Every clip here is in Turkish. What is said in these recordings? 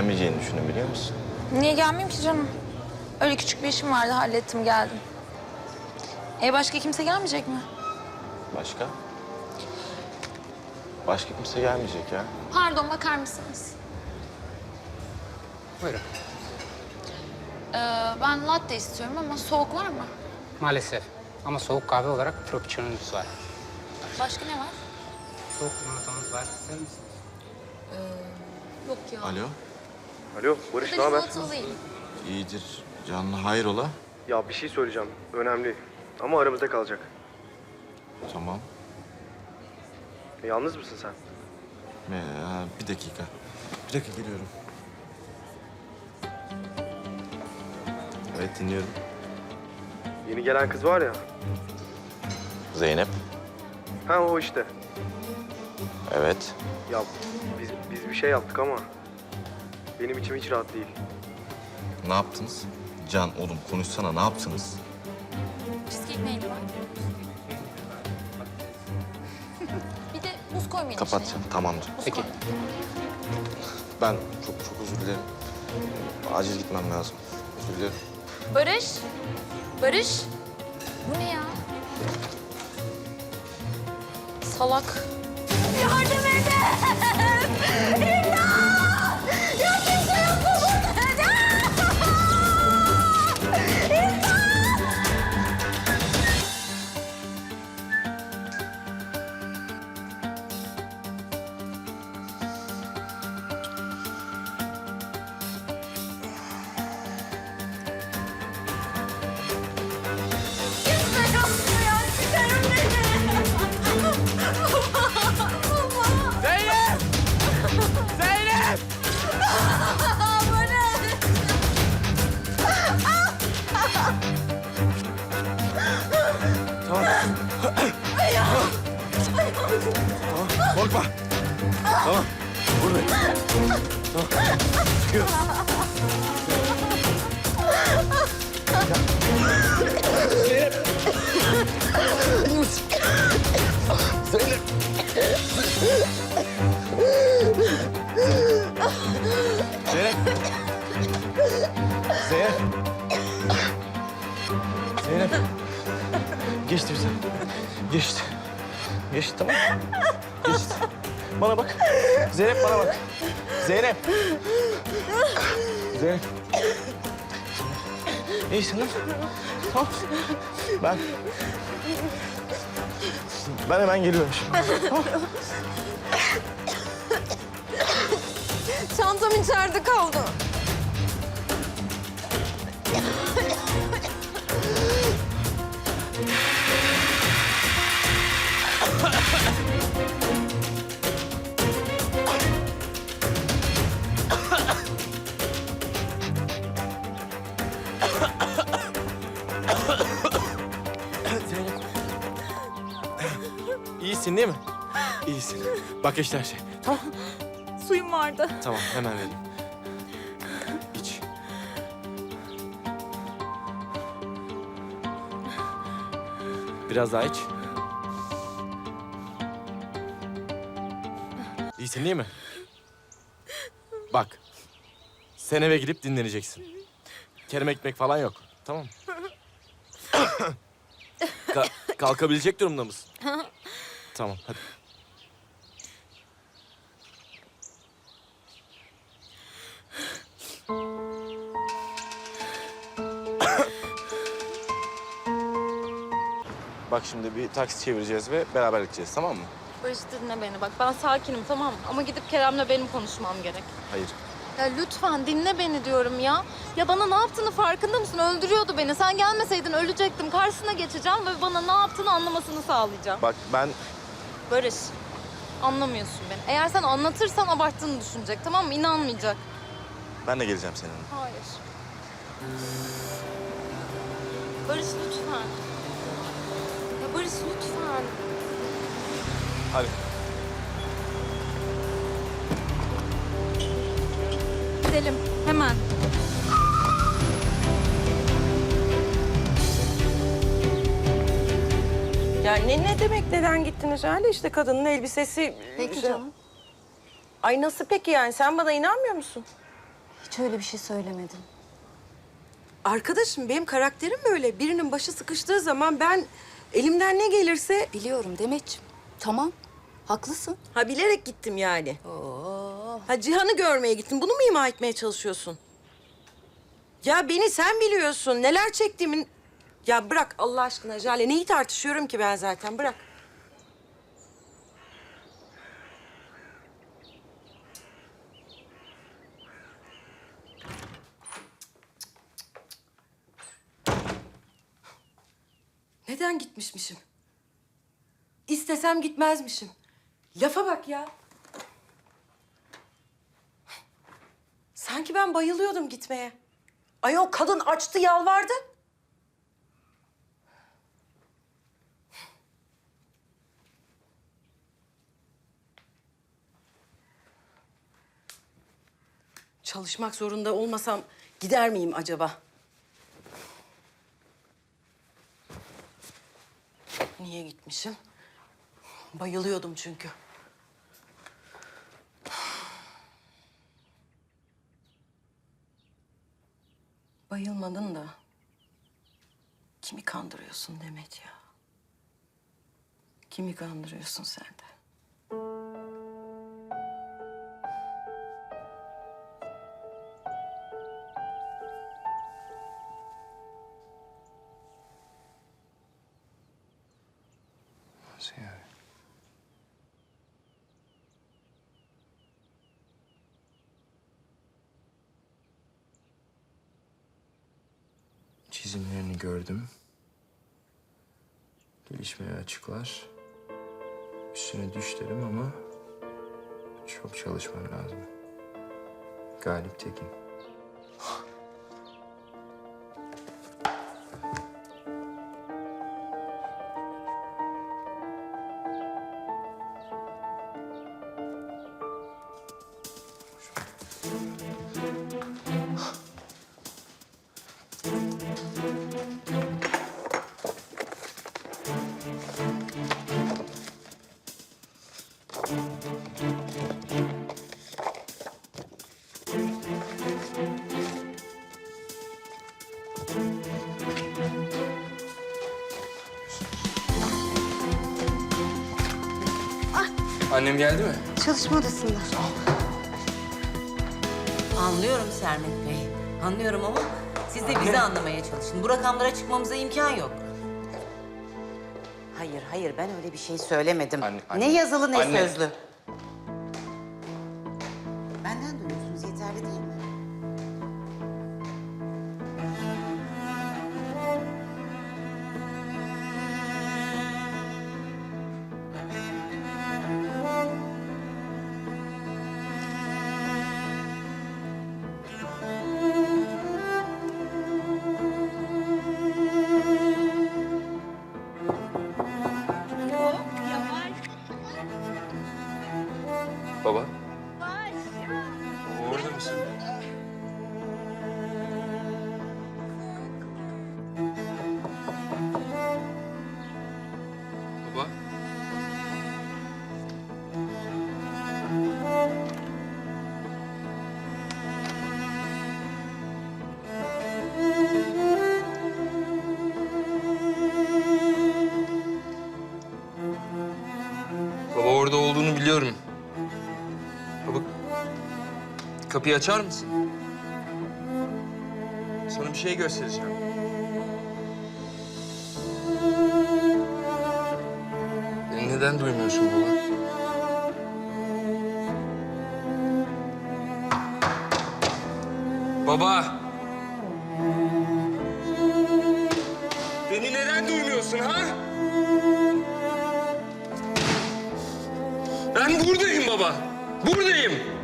gelmeyeceğini düşündüm biliyor musun? Niye gelmeyeyim ki canım? Öyle küçük bir işim vardı hallettim geldim. E başka kimse gelmeyecek mi? Başka? Başka kimse gelmeyecek ya. Pardon bakar mısınız? Buyurun. Ee, ben latte istiyorum ama soğuk var mı? Maalesef. Ama soğuk kahve olarak frappuccino'nuz var. Başka ne var? Soğuk limonatamız var. İster misiniz? Yok ya. Alo. Alo Barış ne haber? İyidir. Canlı hayrola? Ya bir şey söyleyeceğim. Önemli. Ama aramızda kalacak. Tamam. E, yalnız mısın sen? Ee, bir dakika. Bir dakika geliyorum. Evet dinliyorum. Yeni gelen kız var ya. Zeynep. Ha o işte. Evet. Ya biz, biz bir şey yaptık ama benim içim hiç rahat değil. Ne yaptınız? Can oğlum konuşsana ne yaptınız? Cheesecake neydi var? bir de buz koymayın Kapat içine. sen tamamdır. Buz Peki. koy. Ben çok çok özür dilerim. Acil gitmem lazım. Özür dilerim. Barış. Barış. Bu ne ya? Salak. Yardım edin! Korkma. Tamam. Buradayım. Tamam. Çıkıyoruz. Zeynep. Zeynep. Zeynep. Zeynep. Zeynep. Geçti bize. Geçti. Geçti tamam. Geçti. Bana bak. Zeynep bana bak. Zeynep. Zeynep. İyisin değil? Tamam. Ben... Ben hemen geliyorum şimdi. Çantam içeride kaldı. İyisin değil mi? İyisin. Bak işte her şey. Tamam. Suyum vardı. Tamam hemen verin. İç. Biraz daha iç. İyisin değil mi? Bak. Sen eve gidip dinleneceksin. Kerem ekmek falan yok. Tamam mı? Ka- kalkabilecek durumda mısın? tamam hadi. Bak şimdi bir taksi çevireceğiz ve beraber gideceğiz tamam mı? Barış dinle beni bak ben sakinim tamam mı? Ama gidip Kerem'le benim konuşmam gerek. Hayır. Ya lütfen dinle beni diyorum ya. Ya bana ne yaptığını farkında mısın? Öldürüyordu beni. Sen gelmeseydin ölecektim. Karşısına geçeceğim ve bana ne yaptığını anlamasını sağlayacağım. Bak ben Barış anlamıyorsun beni. Eğer sen anlatırsan abarttığını düşünecek tamam mı? İnanmayacak. ben de geleceğim seninle. Hayır. Barış lütfen. Ya Barış lütfen. Hadi. Gidelim hemen. Ya ne, ne demek neden gittiniz öyle işte kadının elbisesi... Peki işte- canım. Ay nasıl peki yani sen bana inanmıyor musun? Hiç öyle bir şey söylemedin. Arkadaşım benim karakterim böyle. Birinin başı sıkıştığı zaman ben elimden ne gelirse... Biliyorum Demetciğim. Tamam. Haklısın. Ha bilerek gittim yani. Ha Cihan'ı görmeye gittim. Bunu mu ima etmeye çalışıyorsun? Ya beni sen biliyorsun. Neler çektiğimin... Ya bırak Allah aşkına Jale. Neyi tartışıyorum ki ben zaten? Bırak. Neden gitmişmişim? İstesem gitmezmişim. Lafa bak ya. Sanki ben bayılıyordum gitmeye. Ay o kadın açtı yalvardı. Çalışmak zorunda olmasam gider miyim acaba? Niye gitmişim? Bayılıyordum çünkü. Bayılmadın da kimi kandırıyorsun Demet ya? Kimi kandırıyorsun sen de? Çizimlerini gördüm. Gelişmeye açıklar. Üstüne düş derim ama çok çalışman lazım. Galip Tekin. Annem geldi mi? Çalışma odasında. Anlıyorum Sermet Bey. Anlıyorum ama siz de bizi anlamaya çalışın. Bu rakamlara çıkmamıza imkan yok. Hayır, hayır ben öyle bir şey söylemedim. Anne, anne. Ne yazılı ne Anne. sözlü. Kapıyı açar mısın? Sana bir şey göstereceğim. Beni neden duymuyorsun baba? Baba! Beni neden duymuyorsun ha? Ben buradayım baba. Buradayım.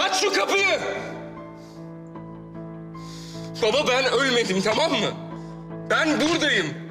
Aç şu kapıyı. Baba ben ölmedim tamam mı? Ben buradayım.